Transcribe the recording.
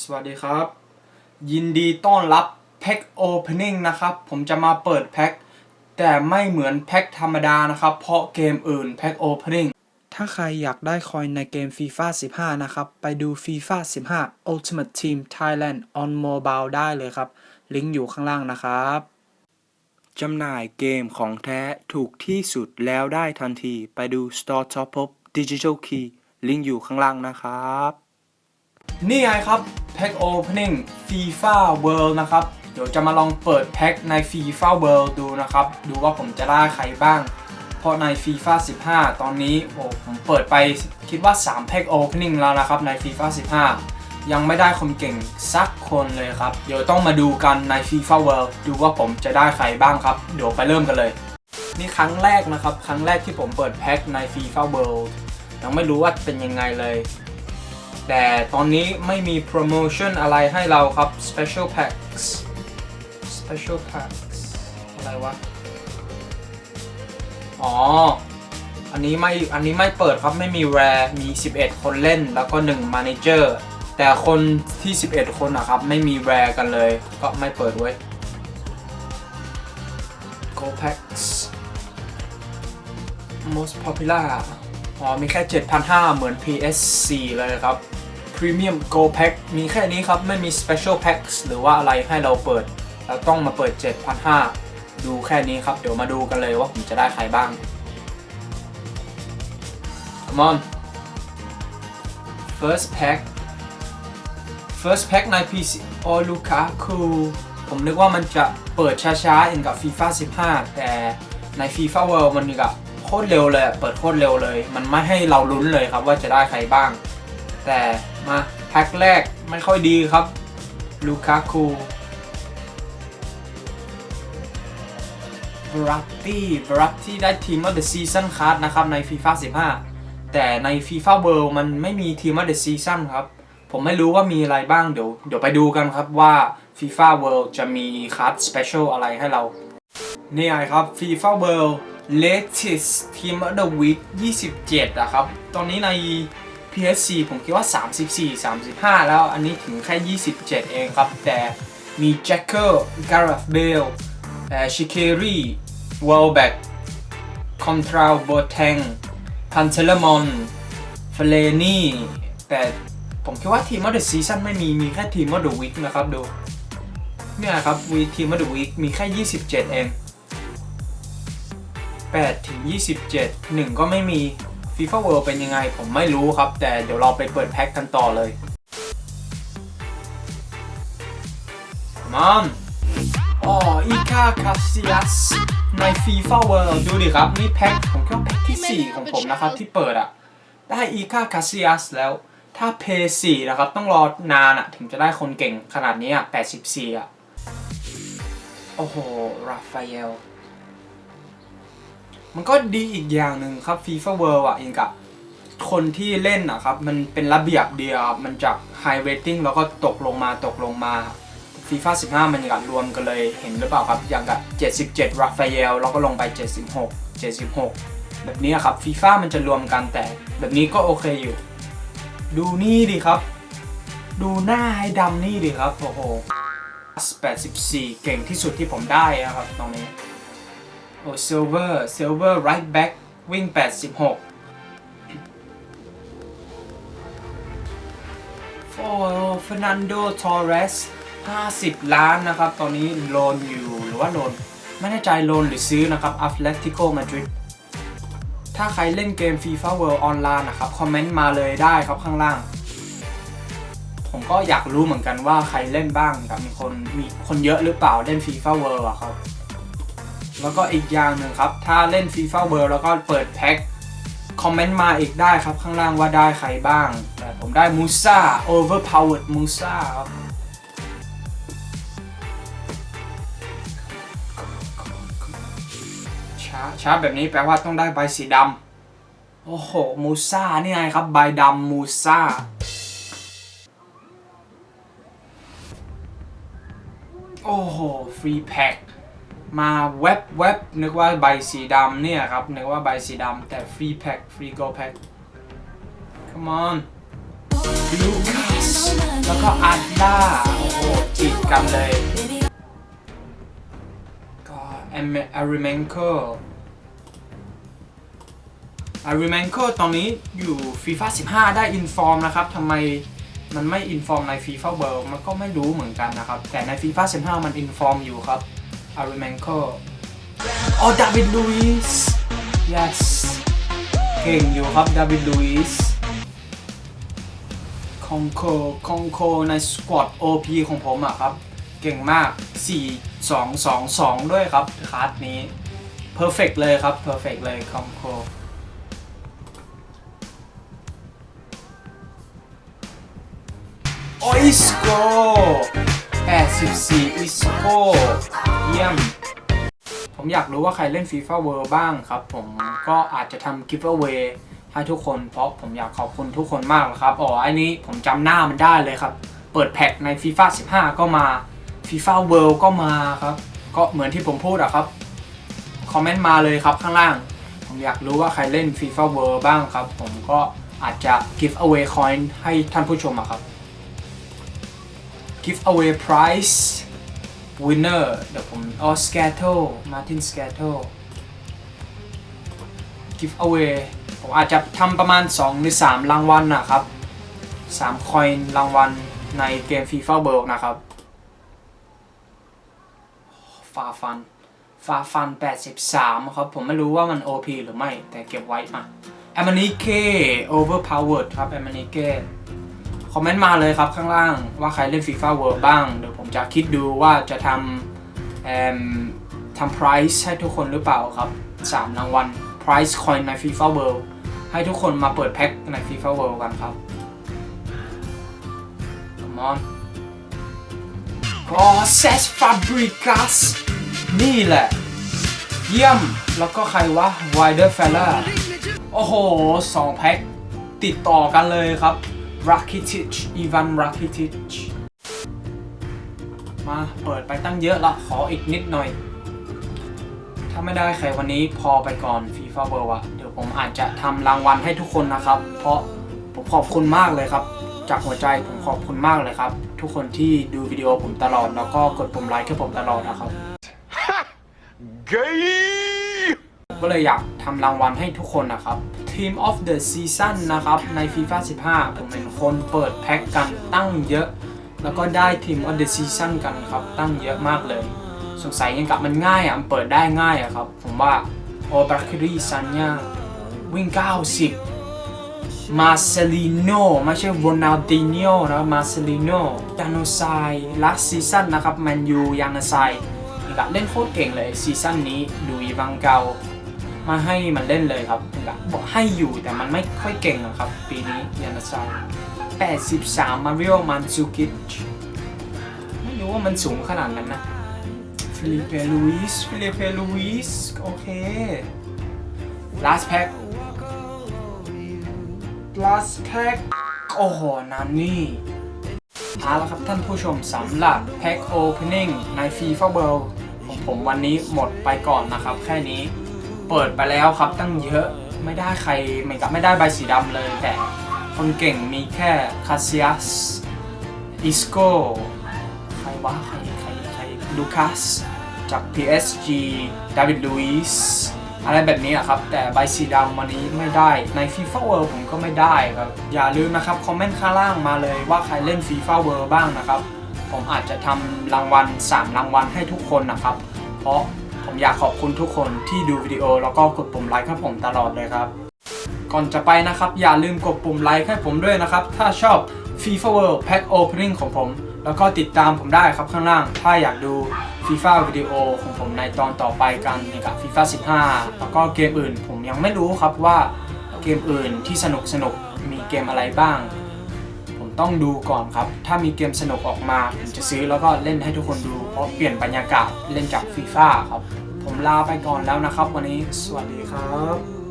สวัสดีครับ ยินดีต้อนรับแพ็คโอเพนนิ่งนะครับ ผมจะมาเปิดแพ็คแต่ไม่เหมือนแพ็คธรรมดานะครับ เพราะเกมอื่นแพ็คโอเพนนิ่งถ้าใครอยากได้คอยในเกม FIFA 15 นะครับ ไปดู FIFA 15 Ultimate Team Thailand on Mobile ได้เลยครับ ลิงก์อยู่ข้างล่างนะครับจำหน่ายเกมของแท้ถูกที่สุดแล้วได้ทันที ไปดู Store Top Up Digital Key ลิงก์อยู่ข้างล่างนะครับ นี่ไงครับแพ็ค Opening FIFA World นะครับ เดี๋ยวจะมาลองเปิดแพ็คใน FIFA World ดูนะครับ ดูว่าผมจะได้ใครบ้าง เพราะใน FIFA 15 ตอนนี้โอ้ผมเปิดไปคิดว่า3แพ็ค Opening แล้วนะครับใน FIFA 15 ยังไม่ได้คนเก่งสักคนเลยครับ เดี๋ยวต้องมาดูกันใน FIFA World ดูว่าผมจะได้ใครบ้างครับ เดี๋ยวไปเริ่มกันเลย นี่ครั้งแรกนะครับ ครั้งแรกที่ผมเปิดแพ็คใน FIFA World ยังไม่รู้ว่าเป็นยังไงเลย แต่ตอนนี้ไม่มีโปรโมชั่นอะไรให้เราครับ Special Packs Special Packs อะไรวะ อ๋อ อันนี้ไม่ อันนี้ไม่เปิดครับ ไม่มี Rare มี 11 คนเล่น แล้วก็1 Manager แต่คนที่ 11 คนนะครับ ไม่มี Rare กันเลย ก็ไม่เปิดเว้ย Go Packs Most Popular อ๋อ มีแค่ 7,500 เหมือน PS4 เลยครับ Premium Go Pack มีแค่นี้ครับ ไม่มี Special Packs หรือว่าอะไรให้เราเปิด เราต้องมาเปิด 7,500 ดูแค่นี้ครับ เดี๋ยวมาดูกันเลยว่าผมจะได้ใครบ้าง Come on First Pack First Pack ใน PC โอลูคาคูผมนึกว่ามันจะเปิดช้าๆเองกับ FIFA 15 แต่ใน FIFA World มันนี่กับโคตรเร็วเลย เปิดโคตรเร็วเลย มันไม่ให้เราลุ้นเลยครับว่าจะได้ใครบ้าง แต่ มาแพ็คแรกไม่ค่อยดีครับ ลูคาคูบรัตตี้บรัตที่ได้ทีมว่า The Season Card นะครับใน FIFA 15แต่ใน FIFA World มันไม่มีทีมว่า The Season ครับ ผมไม่รู้ว่ามีอะไรบ้างเดี๋ยวเดี๋ยวไปดูกันครับว่า FIFA World จะมีคัส Special อะไรให้เรา นี่ไงครับ FIFA World Latest Team of the Week 27อะครับ ตอนนี้ใน PSC ผมคิดว่า 34 35 แล้วอันนี้ถึงแค่ 27 เองครับ แต่มี j a c k e r g a r t h b a l e ชิเครีวอลแบ็กคอนทราโบแทงพันเซลมอนเฟเลนี่แต่ผมคิดว่าทีมมอเดอร์ซีซั่นไม่มี มีแค่ทีมมอเดอร์วิกนะครับดู เนี่ยครับวีทีมมอเดอร์วิกมีแค่ 27 เอง8ถึง27 1 ก็ไม่มี FIFA World เป็นยังไงผมไม่รู้ครับ แต่เดี๋ยวเราไปเปิดแพ็คกันต่อเลยมอนอ๋ออีคาคาซิยัสใน FIFA World ดูดิครับ นี่แพ็คผมคิดว่าแพ็คที่ 4 ของผมนะครับ ที่เปิดอะได้อีคาคาซิยัสแล้วถ้าเพย์4นะครับ ต้องรอนานอะถึงจะได้คนเก่งขนาดนี้อะ84อะโอ้โห ราฟาเอล มันก็ดีอีกอย่างหนึ่งครับ FIFA World อะเองกับคนที่เล่นอะครับ มันเป็นระเบียบเดียวมันจาก High Rating แล้วก็ตกลงมาตกลงมา FIFA 15มันกับรวมกันเลยเห็นหรือเปล่าครับ อย่างกับ77ราฟาเอลแล้วก็ลงไป76 76แบบนี้ครับ FIFA มันจะรวมกันแต่แบบนี้ก็โอเคอยู่ ดูนี่ดิครับ ดูหน้าให้ดำนี่ดิครับโอ้โห84 เก่งที่สุดที่ผมได้นะครับตรงนี้ โอ้ silver silver right back วิ่ง 86โอ้เฟรนันโด ทอร์เรส 50 ล้านนะครับ ตอนนี้โลนอยู่หรือว่าโลน ไม่แน่ใจโลนหรือซื้อนะครับ Atletico Madrid ถ้าใครเล่นเกม FIFA World ออนไลน์นะครับ คอมเมนต์มาเลยได้ครับข้างล่าง ผมก็อยากรู้เหมือนกันว่าใครเล่นบ้างครับมีคนมีคนเยอะหรือเปล่าเล่น FIFA World อะครับ แล้วก็อีกอย่างหนึ่งครับ ถ้าเล่น FIFA World แล้วก็เปิดแพ็คคอมเมนต์มาอีกได้ครับ ข้างล่างว่าได้ใครบ้าง แต่ผมได้มูซา overpowered มูซาครับช้าช้าแบบนี้แปลว่าต้องได้ใบสีดำโอ้โหมูซานี่ไงครับ ใบดำมูซาโอ้โห ฟรีแพ็ค มาเว็บเว็บนึกว่าใบสีดำเนี่ยครับ นึกว่าใบสีดำแต่ฟรีแพ็คฟรีโกแพ็ค come on Lucas แล้วก็อัดด้าโอ้โหติดกันเลย ก็แอมอาริเมนโคอาริเมนโคตอนนี้อยู่ฟีฟ่า15 ได้อินฟอร์มนะครับทำไมมันไม่อินฟอร์มในฟีฟ่าเวิลด์มันก็ไม่รู้เหมือนกันนะครับ แต่ในฟีฟ่า15 มันอินฟอร์มอยู่ครับ อาริเมนโคอ๋อดาวิดลุยส์ yes เก่งอยู่ครับดาวิดลุยส์คองโคคองโคในสควอต OP ของผมอะครับ เก่งมาก 4 2 2 2 ด้วยครับคลาสนี้ perfect เลยครับ perfect เลยคองโคโออิสโก84อิสโก เยี่ยม ผมอยากรู้ว่าใครเล่น FIFA World บ้างครับ ผมก็อาจจะทำ giveaway ให้ทุกคน เพราะผมอยากขอบคุณทุกคนมากครับอ๋ออันนี้ผมจำหน้ามันได้เลยครับ เปิดแพ็คใน FIFA 15 ก็มา FIFA World ก็มาครับ ก็เหมือนที่ผมพูดอะครับ คอมเมนต์มาเลยครับข้างล่าง ผมอยากรู้ว่าใครเล่น FIFA World บ้างครับ ผมก็อาจจะ give away coin ให้ท่านผู้ชมอะครับ give away prize winner เดี๋ยวผมอ๋อ Scattle Martin Scattle give away ผมอาจจะทำประมาณ 2 หรือ 3 รางวัลนะครับ 3 คอยน์รางวัลในเกม FIFA World นะครับฟาฟันฟาฟัน 83 ครับ ผมไม่รู้ว่ามัน OP หรือไม่ แต่เก็บไว้มาแอม a นิเก้ overpowered ครับแอม a นิเก้ คอมเมนต์มาเลยครับข้างล่างว่าใครเล่น FIFA World บ้าง เดี๋ยวผมจะคิดดูว่าจะทำเอิ่มทำ price ให้ทุกคนหรือเปล่าครับ 3 รางวัล price coin ใน FIFA World ให้ทุกคนมาเปิดแพ็คใน FIFA World กันครับ Come on Process Fabricas นี่แหละ เยี่ยม แล้วก็ใครวะ Wider Fella โอ้โห 2 แพ็คติดต่อกันเลยครับ Rakitic Ivan Rakitic มาเปิดไปตั้งเยอะละขออีกนิดหน่อย ถ้าไม่ได้ใครวันนี้พอไปก่อน FIFA World อะเดี๋ยวผมอาจจะทำรางวัลให้ทุกคนนะครับ เพราะผมขอบคุณมากเลยครับ จากหัวใจผมขอบคุณมากเลยครับ ทุกคนที่ดูวิดีโอผมตลอดแล้วก็กดปุ่มไลค์ให้ผมตลอดนะครับ Gay! ก็เลยอยากทำรางวัลให้ทุกคนนะครับ Team of the Season นะครับ ใน FIFA 15 ผมเห็นคนเปิดแพ็กกันตั้งเยอะ แล้วก็ได้ Team of the Season กันครับ ตั้งเยอะมากเลย สงสัยยังกับมันง่ายอะ มันเปิดได้ง่ายอะครับ ผมว่าโอบราคิรีซันยาวิ่ง 90 มาเซลิโนไม่ใช่โรนัลดินโญนะมาเซลิโนยานไซลัสซีซั่นนะครับแมนยูยานไซนี่ก็เล่นโคตรเก่งเลยซีซั่นนี้ดูอีวังเกา มาให้มันเล่นเลยครับบอกให้อยู่แต่มันไม่ค่อยเก่งหรอกครับ ปีนี้ยานไซา83มาริโอมันซูกิชไม่รู้ว่ามันสูงขนาดนั้นนะฟิลิเปลูอิสฟิลิเปลูอิสโอเค last pack last pack โอ้โหนันนี่เอาละครับท่านผู้ชมสำหรับ pack opening ใน FIFA World ของผมวันนี้หมดไปก่อนนะครับ แค่นี้ เปิดไปแล้วครับตั้งเยอะไม่ได้ใครเหมือนกับไม่ได้ใบสีดำเลยแต่คนเก่งมีแค่คาซิยัสอิสโกใครวะใครใครใครลูคัสจาก PSG ดาวิดลุยส์อะไรแบบนี้อะครับ แต่ใบสีดำวันนี้ไม่ได้ใน FIFA World ผมก็ไม่ได้ครับ อย่าลืมนะครับ คอมเมนต์ข้างล่างมาเลยว่าใครเล่น FIFA World บ้างนะครับ ผมอาจจะทำรางวัล 3 รางวัลให้ทุกคนนะครับ เพราะ ผมอยากขอบคุณทุกคนที่ดูวิดีโอแล้วก็กดปุ่มไลค์ให้ผมตลอดเลยครับ ก่อนจะไปนะครับ อย่าลืมกดปุ่มไลค์ให้ผมด้วยนะครับ ถ้าชอบ FIFA World Pack Opening ของผม แล้วก็ติดตามผมได้ครับข้างล่าง ถ้าอยากดู FIFA วิดีโอของผมในตอนต่อไปกันนี่กับ FIFA 15 แล้วก็เกมอื่น ผมยังไม่รู้ครับว่าเกมอื่นที่สนุกสนุกมีเกมอะไรบ้าง ต้องดูก่อนครับ ถ้ามีเกมสนุกออกมาผมจะซื้อแล้วก็เล่นให้ทุกคนดู เพราะเปลี่ยนบรรยากาศเล่นจากฟีฟ่าครับ ผมลาไปก่อนแล้วนะครับ วันนี้สวัสดีครับ